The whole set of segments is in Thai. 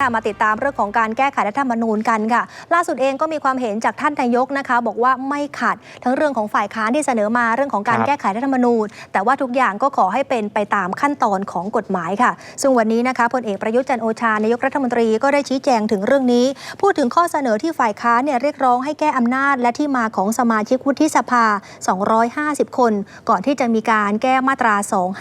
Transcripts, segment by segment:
มาติดตามเรื่องของการแก้ไขรัฐธรรมนูญกันค่ะ ล่าสุดเองก็มีความเห็นจากท่านนายกนะคะ บอกว่าไม่ขัดทั้งเรื่องของฝ่ายค้านที่เสนอมาเรื่องของการครับแก้ไขรัฐธรรมนูญ แต่ว่าทุกอย่างก็ขอให้เป็นไปตามขั้นตอนของกฎหมายค่ะ ซึ่งวันนี้นะคะพลเอกประยุทธ์จันทร์โอชานายกรัฐมนตรีก็ได้ชี้แจงถึงเรื่องนี้ พูดถึงข้อเสนอที่ฝ่ายค้านเนี่ยเรียกร้องให้แก้อำนาจ และที่มาของสมาชิกวุฒิสภา 250 คน ก่อนที่จะมีการแก้มาตรา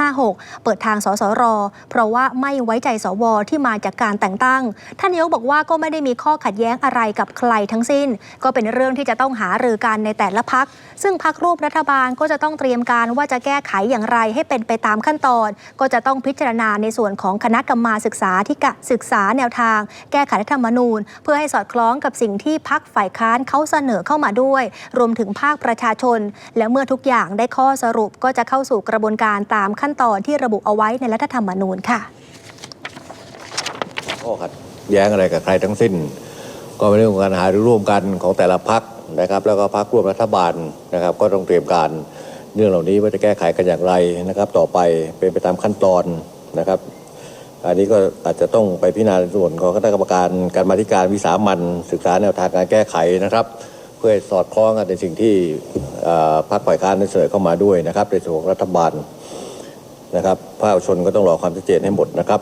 256 เปิดทางสสร เพราะว่าไม่ไว้ใจสวที่มาจากการแต่งตั้งท่านนายกบอกว่าก็ไม่ได้มีข้อขัดแย้งอะไรกับใครทั้งสิ้น ก็เป็นเรื่องที่จะต้องหารือกันในแต่ละพัก ซึ่งพักรูปรัฐบาลก็จะต้องเตรียมการว่าจะแก้ไขอย่างไรให้เป็นไปตามขั้นตอน ก็จะต้องพิจารณาในส่วนของคณะกรรมาศึกษาที่กะศึกษาแนวทาง แก้ไขรัฐธรรมนูญ เพื่อให้สอดคล้องกับสิ่งที่พักฝ่ายค้านเขาเสนอเข้ามาด้วย รวมถึงภาคประชาชน และเมื่อทุกอย่างได้ข้อสรุปก็จะเข้าสู่กระบวนการตามขั้นตอนที่ระบุเอาไว้ในรัฐธรรมนูญค่ะ ข้อขัดแย้งอะไรกับใครทั้งสิ้น ก็เป็นเรื่องของการหารือร่วมกันของแต่ละพักนะครับ แล้วก็พักร่วมรัฐบาลนะครับ ก็ต้องเตรียมการเรื่องเหล่านี้ว่าจะแก้ไขกันอย่างไรนะครับ ต่อไปเป็นไปตามขั้นตอนนะครับอันนี้ก็อาจจะต้องไปพิจารณาในส่วนของคณะกรรมการการมาธิการวิสามันศึกษาแนวทางการแก้ไขนะครับ เพื่อสอดคล้องกันในสิ่งที่พรรคฝ่ายค้านได้เสนอเข้ามาด้วยนะครับในส่วนของรัฐบาลนะครับภาคชนก็ต้องรอความชัดเจนให้หมดนะครับ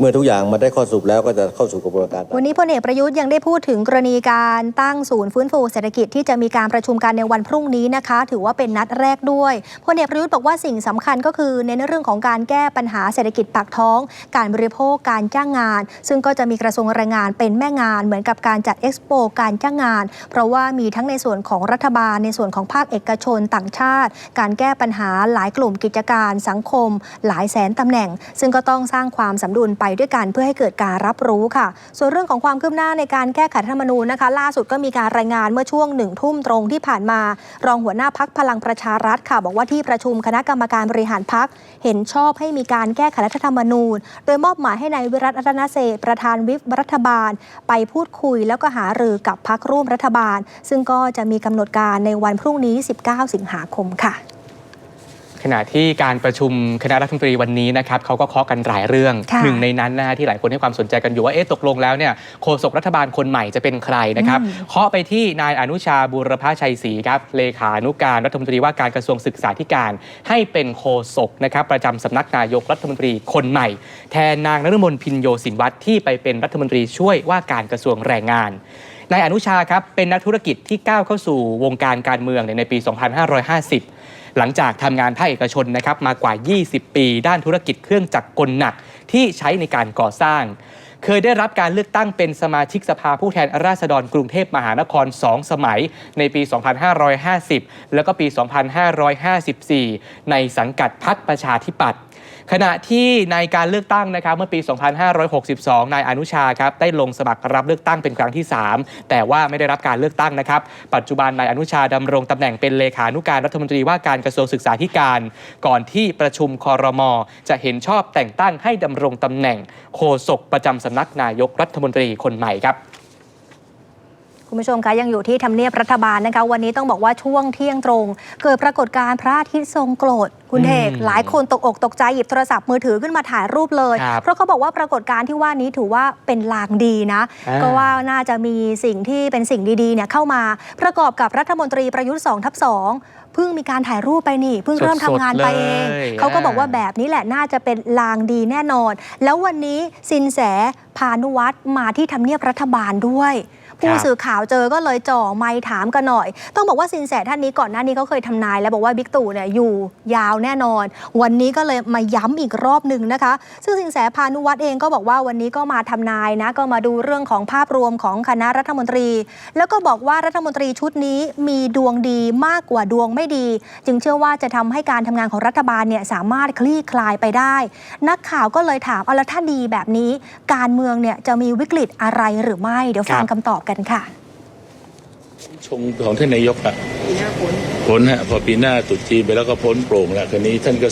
เมื่อทุกอย่างมาได้ข้อสรุปแล้วก็จะเข้าสู่กระบวนการ วันนี้พลเอกประยุทธ์ยังได้พูดถึงกรณีการตั้งศูนย์ฟื้นฟูเศรษฐกิจที่จะมีการประชุมกันในวันพรุ่งนี้นะคะ ถือว่าเป็นนัดแรกด้วยพลเอกประยุทธ์บอกว่าสิ่งสำคัญก็คือในเรื่องของการแก้ปัญหาเศรษฐกิจปากท้อง การบริโภคการจ้างงาน ซึ่งก็จะมีกระทรวงแรงงานเป็นแม่งาน เหมือนกับการจัดเอ็กซ์โปการจ้างงาน เพราะว่ามีทั้งในส่วนของรัฐบาล ในส่วนของภาคเอกชนต่างชาติ การแก้ปัญหาหลายกลุ่มกิจการสังคม หลายแสนตำแหน่ง ซึ่งก็ต้องสร้างความสมดุลไปด้วยกันเพื่อให้เกิดการรับรู้ค่ะ ส่วนเรื่องของความคืบหน้าในการแก้ไขรัฐธรรมนูญนะคะ ล่าสุดก็มีการรายงานเมื่อช่วงหนึ่งทุ่มตรงที่ผ่านมา รองหัวหน้าพักพลังประชารัฐค่ะ บอกว่าที่ประชุมคณะกรรมการบริหารพักเห็นชอบให้มีการแก้ไขรัฐธรรมนูญ โดยมอบหมายให้นายวิรัตรัตนเศษประธานวิปรัฐบาล ไปพูดคุยแล้วก็หารือกับพักร่วมรัฐบาล ซึ่งก็จะมีกำหนดการในวันพรุ่งนี้ 19 สิงหาคมค่ะ ขณะที่การประชุมคณะรัฐมนตรีวันนี้นะครับเขาก็เคาะกันหลายเรื่อง ค่ะหนึ่งในนั้นนะฮะที่หลายคนให้ความสนใจกันอยู่ว่าเอ๊ะตกลงแล้วเนี่ยโฆษกรัฐบาลคนใหม่จะเป็นใครนะครับอืมเคาะไปที่นายอนุชาบูรพชัยศรีครับเลขานุการรัฐมนตรีว่าการกระทรวงศึกษาธิการ ให้เป็นโฆษกนะครับประจำสำนักนายกรัฐมนตรีคนใหม่ แทนนางนฤมลพินโยสินวัตรที่ไปเป็นรัฐมนตรีช่วยว่าการกระทรวงแรงงาน นายอนุชาครับเป็นนักธุรกิจที่ก้าวเข้าสู่วงการการเมืองในปี 2550 หลังจากทำงานภาคเอกชนนะครับมากว่า 20 ปี ด้านธุรกิจเครื่องจักรกลหนักที่ใช้ในการก่อสร้าง เคยได้รับการเลือกตั้งเป็นสมาชิกสภาผู้แทนราษฎรกรุงเทพมหานคร 2 สมัยในปี 2550 แล้วก็ปี 2554 ในสังกัดพักประชาธิปัตย์ ขณะที่ในการเลือกตั้งนะครับเมื่อปี 2562 นายอนุชาครับได้ลงสมัครรับเลือกตั้งเป็นครั้งที่ 3 แต่ว่าไม่ได้รับการเลือกตั้งนะครับ ปัจจุบันนายอนุชาดำรงตำแหน่งเป็นเลขานุการรัฐมนตรีว่าการกระทรวงศึกษาธิการ ก่อนที่ประชุมคอรมอจะเห็นชอบแต่งตั้งให้ดำรงตำแหน่งโฆษกประจำสำนักนายกรัฐมนตรีคนใหม่ครับ คุณผู้ชมคะยังอยู่ที่ทำเนียบรัฐบาลนะคะ วันนี้ต้องบอกว่าช่วงเที่ยงตรง เกิดปรากฏการณ์พระอาทิตย์ทรงโกรธคุณเอกอืมหลายคนตกอกตกใจหยิบโทรศัพท์มือถือขึ้นมาถ่ายรูปเลย ครับเพราะเขาบอกว่าปรากฏการณ์ที่ว่านี้ถือว่าเป็นลางดีนะ อ่า ก็ว่าน่าจะมีสิ่งที่เป็นสิ่งดีๆเนี่ยเข้ามาประกอบกับรัฐมนตรีประยุทธ์2ทับ2เพิ่งมีการถ่ายรูปไปนี่ เพิ่งเริ่มทำงานไปเอง สดๆเลยเขาก็บอกว่าอ่าแบบนี้แหละน่าจะเป็นลางดีแน่นอน แล้ววันนี้สินแสพานุวัตรมาที่ทำเนียบรัฐบาลด้วย ผู้สื่อข่าวเจอก็เลยจ่อไมค์ถามกันหน่อย ต้องบอกว่าสินแสท่านนี้ก่อนหน้านี้เขาเคยทำนาย แล้วบอกว่าบิ๊กตู่เนี่ยอยู่ยาวแน่นอน วันนี้ก็เลยมาย้ำอีกรอบหนึ่งนะคะ ซึ่งสินแสพานุวัตรเองก็บอกว่าวันนี้ก็มาทำนายนะก็มาดูเรื่องของภาพรวมของคณะรัฐมนตรี แล้วก็บอกว่ารัฐมนตรีชุดนี้มีดวงดีมากกว่าดวงไม่ดี จึงเชื่อว่าจะทำให้การทำงานของรัฐบาลเนี่ยสามารถคลี่คลายไปได้ นักข่าวก็เลยถามเอาล้วถ้าดีแบบนี้ การเมืองเนี่ยจะมีวิกฤตอะไรหรือไม่ เดี๋ยวฟังครับคำตอบกันค่ะ ชงของท่านนายกอะพ้นฮะพอปีหน้าตรุษจีนไปแล้วก็พ้นโปร่งแล้วคืนนี้ท่านก็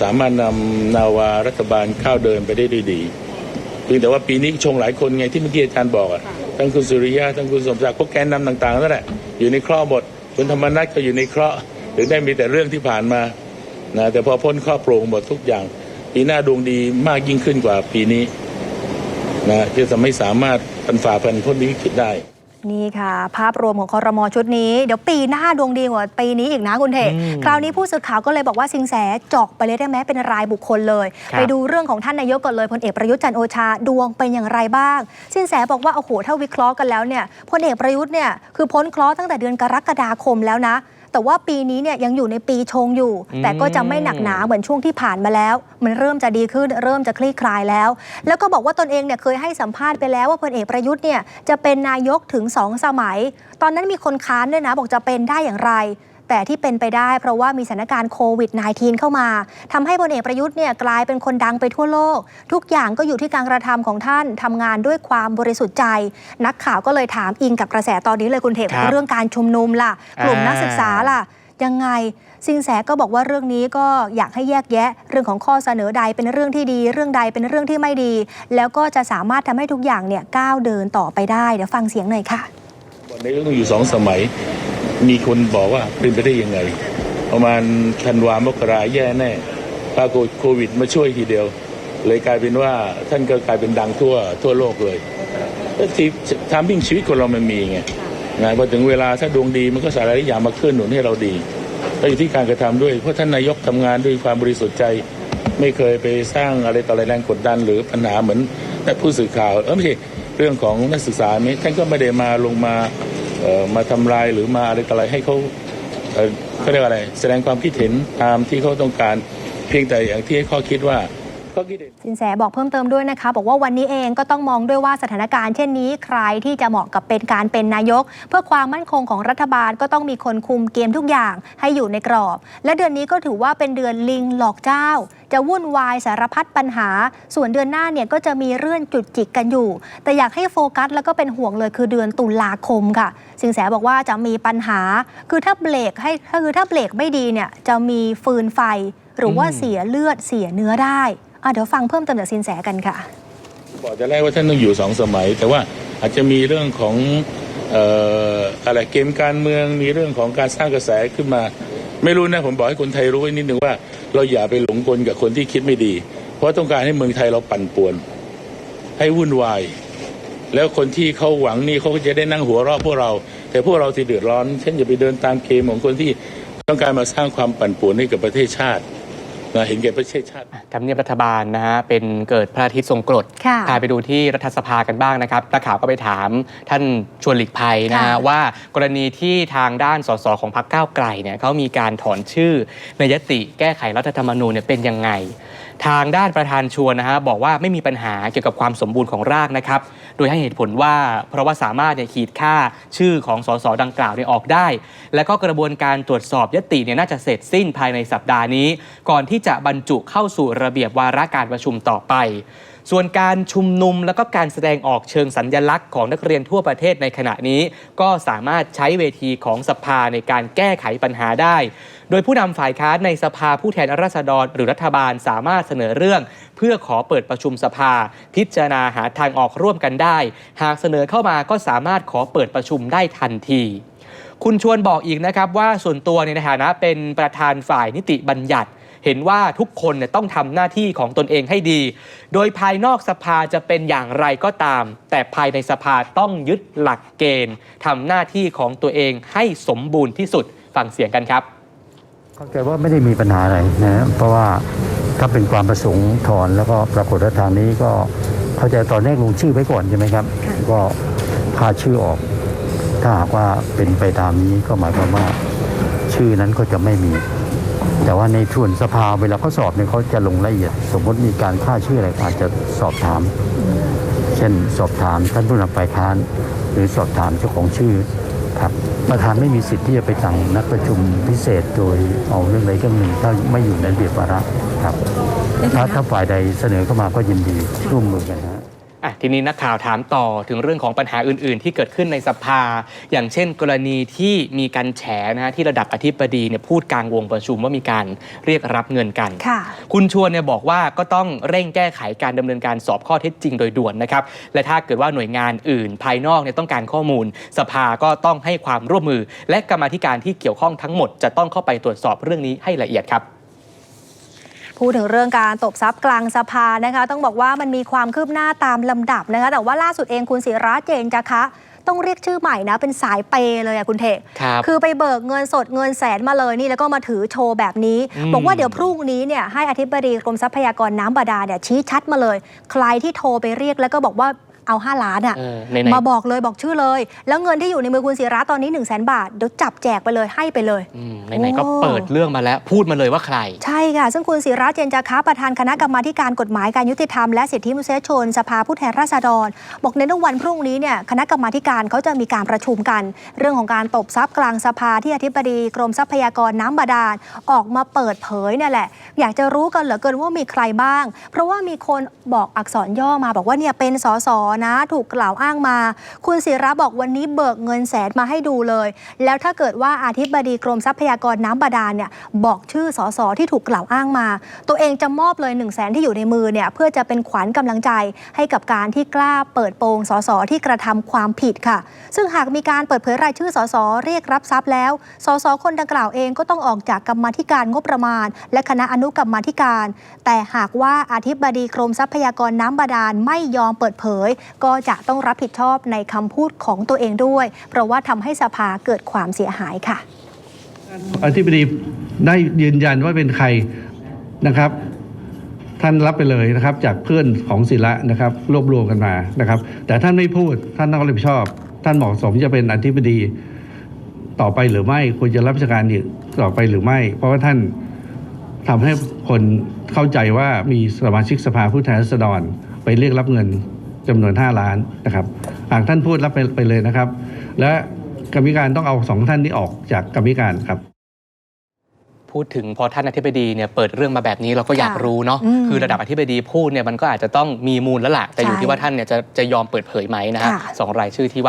สามารถนำนาวารัฐบาลข้าวเดินไปได้ด้วยดีเพียงแต่ว่าปีนี้ชงหลายคนไงที่เมื่อกี้อาจารย์บอกอะทั้งคุณสุริยะทั้งคุณสมศักดิ์พวกแกนนำต่างๆนั่นแหละอยู่ในเคราะห์หมดคุณธรรมนัฐก็อยู่ในเคราะห์ถึงได้มีแต่เรื่องที่ผ่านมานะแต่พอพ้นคราะห์โปร่งหมดทุกอย่าง ปีหน้าดวงดีมากยิ่งขึ้นกว่าปีนี้นะที่จะไม่สามารถ ปันฝ่าฟันพ้นวิกฤตได้ นี่ค่ะ ภาพรวมของคอรมอชุดนี้ เดี๋ยวปีหน้าดวงดีกว่าปีนี้อีกนะคุณเทอืมคราวนี้ผู้สื่อข่าวก็เลยบอกว่าสิงแสเจาะไปเลยได้ไหมเป็นรายบุคคลเลย ครับ ไปดูเรื่องของท่านนายกก่อนเลยพลเอกประยุทธ์จันทร์โอชาดวงเป็นอย่างไรบ้าง สินแสบอกว่าโอ้โหถ้าวิเคราะห์กันแล้วเนี่ยพลเอกประยุทธ์เนี่ยคือพ้นเคราะห์ตั้งแต่เดือนกรกฎาคมแล้วนะ แต่ว่าปีนี้เนี่ยยังอยู่ในปีชงอยู่อืมแต่ก็จะไม่หนักหนาเหมือนช่วงที่ผ่านมาแล้ว มันเริ่มจะดีขึ้น เริ่มจะคลี่คลายแล้ว แล้วก็บอกว่าตนเองเนี่ยเคยให้สัมภาษณ์ไปแล้วว่าพลเอกประยุทธ์เนี่ยจะเป็นนายกถึงสองสมัย ตอนนั้นมีคนค้านด้วยนะบอกจะเป็นได้อย่างไร แต่ที่เป็นไปได้เพราะว่ามีสถานการณ์โควิด -19 เข้ามาทำให้พลเอกประยุทธ์เนี่ยกลายเป็นคนดังไปทั่วโลก ทุกอย่างก็อยู่ที่การกระทำของท่านทำงานด้วยความบริสุทธิ์ใจ นักข่าวก็เลยถามอิงกับกระแสตอนนี้เลยคุณเทพเรื่องการชุมนุมล่ะ กลุ่มนักศึกษาล่ะยังไงสินแสก็บอกว่าเรื่องนี้ก็อยากให้แยกแยะ เรื่องของข้อเสนอใดเป็นเรื่องที่ดี เรื่องใดเป็นเรื่องที่ไม่ดี แล้วก็จะสามารถทำให้ทุกอย่างเนี่ยก้าวเดินต่อไปได้ เดี๋ยวฟังเสียงหน่อยค่ะวันนี้ก็ต้องอยู่สองสมัย มีคนบอกว่าเป็นไปได้ยังไง ประมาณธันวามกราแย่แน่ปรากฏโควิดมาช่วยทีเดียว เลยกลายเป็นว่าท่านก็กลายเป็นดังทั่วทั่วโลกเลยแล้วที่ทามมิ่งชีวิตคนเรามันมีไงนะพอถึงเวลาถ้าดวงดีมันก็สารหลายอย่างมาเคลื่อนหนุนให้เราดีก็อยู่ที่การกระทำด้วย เพราะท่านนายกทำงานด้วยความบริสุทธิ์ใจ ไม่เคยไปสร้างอะไรต่ออะไรแรงกดดันหรือปัญหาเหมือนผู้สื่อข่าวเออไม่ใช่เรื่องของนักศึกษาไหมท่านก็ไม่ได้มาลงมา มาทำลายหรือมาอะไรต่ออะไรให้เขาเขาเรียกว่าอะไรแสดงความคิดเห็นตามที่เขาต้องการเพียงแต่อย่างที่ให้ข้อคิดว่าข้อคิดเห็นสินแสบอกเพิ่มเติมด้วยนะคะ บอกว่าวันนี้เองก็ต้องมองด้วยว่าสถานการณ์เช่นนี้ใครที่จะเหมาะกับเป็นการเป็นนายก เพื่อความมั่นคงของรัฐบาลก็ต้องมีคนคุมเกมทุกอย่างให้อยู่ในกรอบ และเดือนนี้ก็ถือว่าเป็นเดือนลิงหลอกเจ้า จะวุ่นวายสารพัดปัญหา ส่วนเดือนหน้าเนี่ยก็จะมีเรื่องจุดจิกกันอยู่ แต่อยากให้โฟกัสแล้วก็เป็นห่วงเลยคือเดือนตุลาคมค่ะ สินแสบอกว่าจะมีปัญหา คือถ้าเบรกให้คือถ้าเบรกไม่ดีเนี่ยจะมีฟืนไฟ หรือว่าอืมเสียเลือดเสียเนื้อได้อะเดี๋ยวฟังเพิ่มเติมจากสินแสกันค่ะ บอกจะแรกว่าท่านต้องอยู่สองสมัย แต่ว่าอาจจะมีเรื่องของเอ่ออะไรเกมการเมืองมีเรื่องของการสร้างกระแสขึ้นมา ไม่รู้นะผมบอกให้คนไทยรู้ไว้นิดนึงว่า เราอย่าไปหลงกลกับคนที่คิดไม่ดี เพราะต้องการให้เมืองไทยเราปั่นป่วน ให้วุ่นวาย แล้วคนที่เขาหวังนี่เขาก็จะได้นั่งหัวเราะพวกเรา แต่พวกเราที่เดือดร้อนเช่นอย่าไปเดินตามเคมของคนที่ต้องการมาสร้างความปั่นป่วนให้กับประเทศชาติ นะเห็นแก่ประเทศชาติทำเนียบรัฐบาลนะฮะเป็นเกิดพระอาทิตย์ทรงกรดค่ะพาไปดูที่รัฐสภากันบ้างนะครับนักข่าวก็ไปถามท่านชวนหลีกภัยนะฮะค่ะว่ากรณีที่ทางด้านสสของพรรคก้าวไกลเนี่ยเขามีการถอนชื่อในยติแก้ไขรัฐธรรมนูญเนี่ยเป็นยังไง ทางด้านประธานชวนนะฮะบอกว่าไม่มีปัญหาเกี่ยวกับความสมบูรณ์ของร่างนะครับ โดยให้เหตุผลว่าเพราะว่าสามารถเนี่ยขีดค่าชื่อของสสดังกล่าวเนี่ยออกได้ และก็กระบวนการตรวจสอบยติเนี่ยน่าจะเสร็จสิ้นภายในสัปดาห์นี้ ก่อนที่จะบรรจุเข้าสู่ระเบียบวาระการประชุมต่อไป ส่วนการชุมนุมแล้วก็การแสดงออกเชิงสัญญลักษณ์ของนักเรียนทั่วประเทศในขณะนี้ ก็สามารถใช้เวทีของสภาในการแก้ไขปัญหาได้ โดยผู้นำฝ่ายค้านในสภาผู้แทนราษฎร หรือรัฐบาลสามารถเสนอเรื่อง เพื่อขอเปิดประชุมสภา พิจารณาหาทางออกร่วมกันได้ หากเสนอเข้ามาก็สามารถขอเปิดประชุมได้ทันทีคุณชวนบอกอีกนะครับว่าส่วนตัวในฐานะเป็นประธานฝ่ายนิติบัญญัติ เห็นว่าทุกคนเนี่ยต้องทำหน้าที่ของตนเองให้ดี โดยภายนอกสภาจะเป็นอย่างไรก็ตาม แต่ภายในสภาต้องยึดหลักเกณฑ์ทำหน้าที่ของตัวเองให้สมบูรณ์ที่สุดฟังเสียงกันครับเข้าใจว่าไม่ได้มีปัญหาอะไรนะเพราะว่าถ้าเป็นความประสงค์ถอนแล้วก็ปรากฏว่าทางนี้ก็เข้าใจตอนแรกลงชื่อไว้ก่อนใช่ไหมครับ ก็พาชื่อออก ถ้าหากว่าเป็นไปตามนี้ก็หมายความว่าชื่อนั้นก็จะไม่มี แต่ว่าในส่วนสภาเวลาเขาสอบเนี่ยเขาจะลงละเอียดสมมติมีการฆ่าชื่ออะไรอาจจะสอบถาม เช่นสอบถามท่านผู้นำฝ่ายค้าน หรือสอบถามเจ้าของชื่อครับประธานไม่มีสิทธิ์ที่จะไปสั่งนัดประชุมพิเศษโดยเอาเรื่องใดเรื่องหนึ่งถ้าไม่อยู่ในระเบียบวาระครับ ถ้าถ้าฝ่ายใดเสนอเข้ามาก็ยินดีร่วมมือกันนะ อะทีนี้นักข่าวถามต่อถึงเรื่องของปัญหาอื่น ๆ ที่เกิดขึ้นในสภา อย่างเช่น กรณีที่มีการแฉนะฮะที่ระดับอธิบดีเนี่ยพูดกลางวงประชุมว่ามีการเรียกรับเงินกัน ค่ะคุณชวนเนี่ยบอกว่าก็ต้องเร่งแก้ไขการดำเนินการสอบข้อเท็จจริงโดยด่วนนะครับ และถ้าเกิดว่าหน่วยงานอื่น ภายนอกเนี่ยต้องการข้อมูล สภาก็ต้องให้ความร่วมมือ และกรรมาธิการที่เกี่ยวข้องทั้งหมดจะต้องเข้าไปตรวจสอบเรื่องนี้ให้ละเอียดครับ พูดถึงเรื่องการตบทรัพย์กลางสภานะคะ ต้องบอกว่ามันมีความคืบหน้าตามลำดับนะคะ แต่ว่าล่าสุดเองคุณศิระเจนจาคะต้องเรียกชื่อใหม่นะ เป็นสายเปย์เลยอะคุณเทกครับคือไปเบิกเงินสดเงินแสนมาเลยนี่แล้วก็มาถือโชว์แบบนี้อืมบอกว่าเดี๋ยวพรุ่งนี้เนี่ยให้อธิบดีกรมทรัพยากรน้ำบาดาลเนี่ยชี้ชัดมาเลย ใครที่โทรไปเรียกแล้วก็บอกว่า เอา 5 ล้านอะเออไหนๆ มาบอกเลยบอกชื่อเลย แล้วเงินที่อยู่ในมือคุณศิระตอนนี้1 0 0 0 0แบาทเดี๋ยวจับแจกไปเลยให้ไปเลย อืมไหนๆก็โอ้เปิดเรื่องมาแล้ว พูดมาเลยว่าใคร ใช่ค่ะ ซึ่งคุณศิระเจนจาคะประธานคณะกรรมาธิการกฎหมายการยุติธรรมและสิทธิมนุษยชน สภาผู้แทนราษฎร บอกในวันพรุ่งนี้เนี่ยคณะกรรมาธิการเขาจะมีการประชุมกัน เรื่องของการตบทรัพย์กลางสภาที่อธิบดีกรมทรัพยากรน้ำบาดาลออกมาเปิดเผยเนี่ยแหละ อยากจะรู้กันเหลือเกินว่ามีใครบ้าง เพราะว่ามีคนบอกอักษรย่อมาบอกว่าเนี่ยเป็นสสนะถูกกล่าวอ้างมา คุณศิระบอกวันนี้เบิกเงินแสนมาให้ดูเลย แล้วถ้าเกิดว่าอาธิบดีกรมทรัพยากรน้ำบาดาลเนี่ยบอกชื่อสสที่ถูกกล่าวอ้างมา ตัวเองจะมอบเลย1นึ่งแสนที่อยู่ในมือเนี่ยเพื่อจะเป็นขวัญกำลังใจให้กับการที่กล้าเปิดโปงสสที่กระทำความผิดค่ะ ซึ่งหากมีการเปิดเผยรายชื่อสสเรียกรับทรัพย์แล้ว สสคนดังกล่าวเองก็ต้องออกจากกรรมธิการงบประมาณ และคณะอนุกรรมธิการ แต่หากว่าอาธิบดีกรมทรัพยากรน้ำบาดาลไม่ยอมเปิดเผยก็จะต้องรับผิดชอบในคำพูดของตัวเองด้วย เพราะว่าทำให้สภาเกิดความเสียหายค่ะ อธิบดีได้ยืนยันว่าเป็นใครนะครับ ท่านรับไปเลยนะครับ จากเพื่อนของศิระนะครับ รวบรวมกันมานะครับ แต่ท่านไม่พูดท่านต้องรับผิดชอบ ท่านเหมาะสมจะเป็นอธิบดีต่อไปหรือไม่ควรจะรับราชการอีกต่อไปหรือไม่ เพราะว่าท่านทำให้คนเข้าใจว่ามีสมาชิกสภาผู้แทนราษฎรไปเรียกรับเงิน จำนวน 5 ล้านนะครับหากท่านพูดรับไปไปเลยนะครับ และกรรมิการต้องเอาสองท่านนี้ออกจากกรรมิการครับพูดถึงพอท่านอธิบดีเนี่ยเปิดเรื่องมาแบบนี้เราก็อยากค่ะรู้เนาะอืมคือระดับอธิบดีพูดเนี่ยมันก็อาจจะต้องมีมูลแล้วล่ะแต่อยู่ใช่ที่ว่าท่านเนี่ยจะจะยอมเปิดเผยไหมนะฮะค่ะสองรายชื่อที่ว่า